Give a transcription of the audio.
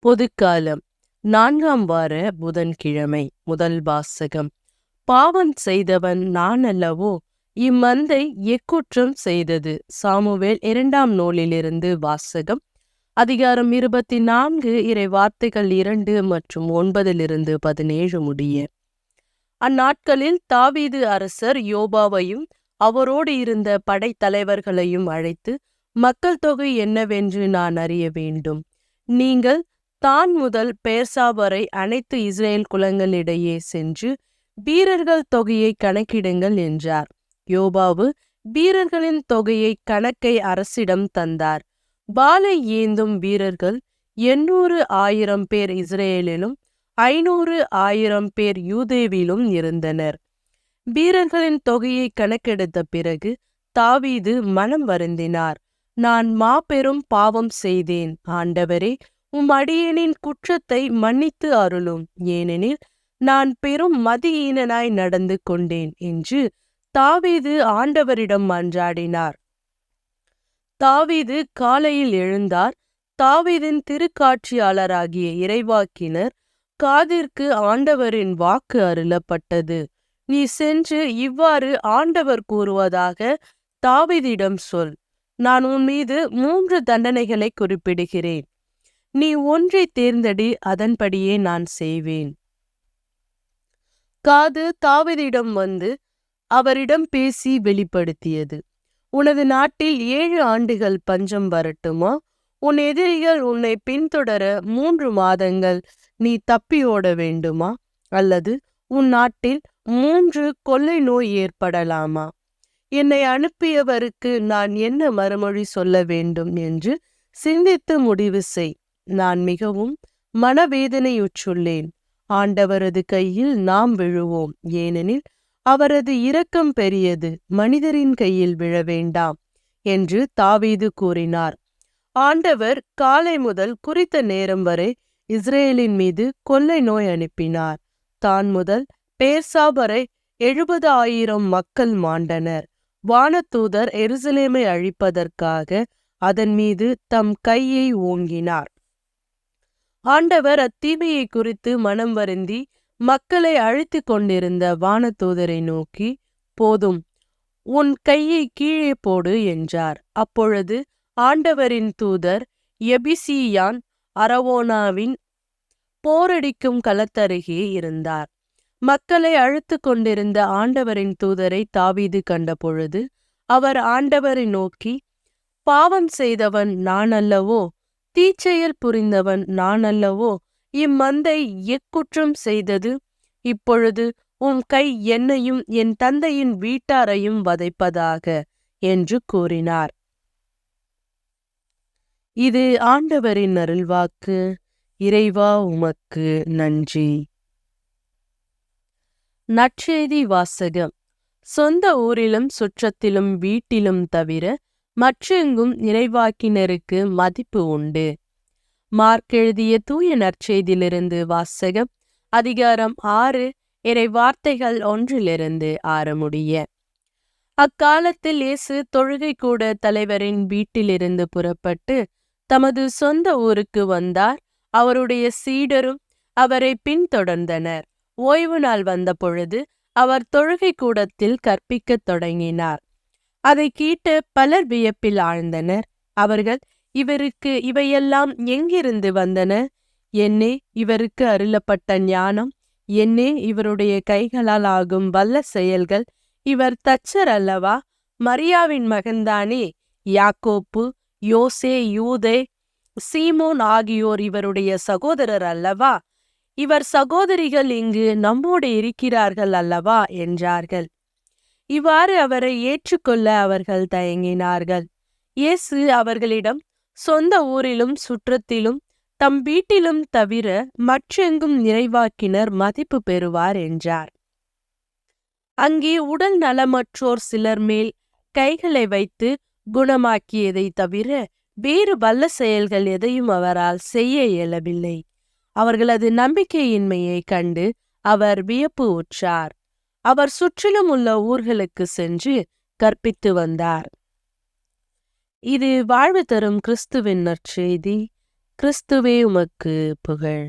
பொதுக்காலம். நான்காம் வார புதன்கிழமை முதல் வாசகம். பாவம் செய்தவன் நான் அல்லவோ இம்மந்தை எக்குற்றம் செய்தது. சாமுவேல் இரண்டாம் நூலிலிருந்து வாசகம். அதிகாரம் இருபத்தி நான்கு இறை வார்த்தைகள் இரண்டு மற்றும் ஒன்பதிலிருந்து பதினேழு முடிய. அந்நாட்களில் தாவீது அரசர் யோபாவையும் அவரோடு இருந்த படைத்தலைவர்களையும் அழைத்து மக்கள் தொகை என்னவென்று நான் அறிய வேண்டும். நீங்கள் தான் முதல் பேர்சா வரை அனைத்து இஸ்ரேல் குலங்களிடையே சென்று வீரர்கள் தொகையை கணக்கிடுங்கள் என்றார். யோபாவு வீரர்களின் தொகையை கணக்கை அரசிடம் தந்தார். பாலை ஏந்தும் வீரர்கள் எண்ணூறு ஆயிரம் பேர் இஸ்ரேலிலும் ஐநூறு ஆயிரம் பேர் யூதேவிலும் இருந்தனர். வீரர்களின் தொகையை கணக்கெடுத்த பிறகு தாவீது மனம் வருந்தினார். நான் மாபெரும் பாவம் செய்தேன் ஆண்டவரே உம் அடியனின் குற்றத்தை மன்னித்து அருளும். ஏனெனில் நான் பெரும் மதியீனனாய் நடந்து கொண்டேன் என்று தாவீது ஆண்டவரிடம் மன்றாடினார். தாவீது காலையில் எழுந்தார். தாவீதின் திருக்காட்சியாளராகிய இறைவாக்கினர் காதிற்கு ஆண்டவரின் வாக்கு அருளப்பட்டது. நீ சென்று இவ்வாறு ஆண்டவர் கூறுவதாக தாவீதிடம் சொல். நான் உன் மீது மூன்று தண்டனைகளை குறிப்பிடுகிறேன். நீ ஒன்றை தேர்ந்தெடி அதன்படியே நான் செய்வேன். காது தாவதியிடம் வந்து அவரிடம் பேசி வெளிப்படுத்தியது. உனது நாட்டில் ஏழு ஆண்டுகள் பஞ்சம் வரட்டுமா? உன் எதிரிகள் உன்னை பின்தொடர மூன்று மாதங்கள் நீ தப்பியோட வேண்டுமா? அல்லது உன் நாட்டில் மூன்று கொள்ளை நோய் ஏற்படலாமா? என்னை அனுப்பியவருக்கு நான் என்ன மறுமொழி சொல்ல வேண்டும் என்று சிந்தித்து முடிவு செய். நான் மிகவும் மனவேதனையுற்றுள்ளேன். ஆண்டவரது கையில் நாம் விழுவோம். ஏனெனில் அவரது இரக்கம் பெரியது. மனிதரின் கையில் விழ வேண்டாம் என்று தாவீது கூறினார். ஆண்டவர் காலை முதல் குறித்த நேரம் வரை இஸ்ரேலின் மீது கொள்ளை நோய் அனுப்பினார். தான் முதல் பேர்சா வரை எழுபது ஆயிரம் மக்கள் மாண்டனர். வானதூதர் எருசலேமை அழிப்பதற்காக அதன் மீது தம் கையை ஓங்கினார். ஆண்டவர் அத்தீமையை குறித்து மனம் வருந்தி மக்களை அழைத்து கொண்டிருந்த வானதூதரை நோக்கி போதும் உன் கையை கீழே போடு என்றார். அப்பொழுது ஆண்டவரின் தூதர் எபிசியான் அரவோனாவின் போரடிக்கும் களத்தருகே இருந்தார். மக்களை அழுத்து கொண்டிருந்த ஆண்டவரின் தூதரை தாவீது கண்டபொழுது அவர் ஆண்டவரை நோக்கி பாவம் செய்தவன் நான் அல்லவோ தீச்செயல் புரிந்தவன் நான் அல்லவோ இம்மந்தை எக்குற்றம் செய்தது? இப்பொழுது உம் கை என்னையும் என் தந்தையின் வீட்டாரையும் வதைப்பதாக என்று கூறினார். இது ஆண்டவரின் அருள்வாக்கு. இறைவா உமக்கு நன்றி. நற்செய்தி வாசகம். சொந்த ஊரிலும் சுற்றத்திலும் வீட்டிலும் தவிர மற்றெங்கும் நிறைவாக்கினருக்கு மதிப்பு உண்டு. மார்க் எழுதிய தூய நற்செய்தியிலிருந்து வாசகம் அதிகாரம் ஆறு இறை வார்த்தைகள் ஒன்றிலிருந்து ஆற முடிய அக்காலத்தில் இயேசு தொழுகை கூட தலைவரின் வீட்டிலிருந்து புறப்பட்டு தமது சொந்த ஊருக்கு வந்தார். அவருடைய சீடரும் அவரை பின்தொடர்ந்தனர். ஓய்வு நாள் வந்த பொழுது அவர் தொழுகை கூடத்தில் கற்பிக்கத் தொடங்கினார். அதை கேட்டு பலர் வியப்பில் ஆழ்ந்தனர். அவர்கள் இவருக்கு இவையெல்லாம் எங்கிருந்து வந்தன? என்னே இவருக்கு அருளப்பட்ட ஞானம். என்னே இவருடைய கைகளால் ஆகும் வல்ல செயல்கள். இவர் தச்சர் அல்லவா? மரியாவின் மகன்தானே. யாக்கோப்பு யோசே யூதே சீமோன் ஆகியோர் இவருடைய சகோதரர் அல்லவா? இவர் சகோதரிகள் இங்கு நம்மோடு இருக்கிறார்கள் அல்லவா? என்றார்கள். இவ்வாறு அவரை ஏற்றுக்கொள்ள அவர்கள் தயங்கினார்கள். இயேசு அவர்களிடம் சொந்த ஊரிலும் சுற்றத்திலும் தம் வீட்டிலும் தவிர மற்றெங்கும் நிறைவாக்கினர் மதிப்பு பெறுவார் என்றார். அங்கே உடல் நலமற்றோர் சிலர் மேல் கைகளை வைத்து குணமாக்கியதை தவிர வேறு வல்ல செயல்கள் எதையும் அவரால் செய்ய இயலவில்லை. அவர்களது நம்பிக்கையின்மையை கண்டு அவர் வியப்பு உற்றார். அவர் சுற்றிலும் உள்ள ஊர்களுக்கு சென்று கற்பித்து வந்தார். இது வாழ்வு தரும் கிறிஸ்துவின் நற்செய்தி. கிறிஸ்துவே உமக்கு புகழ்.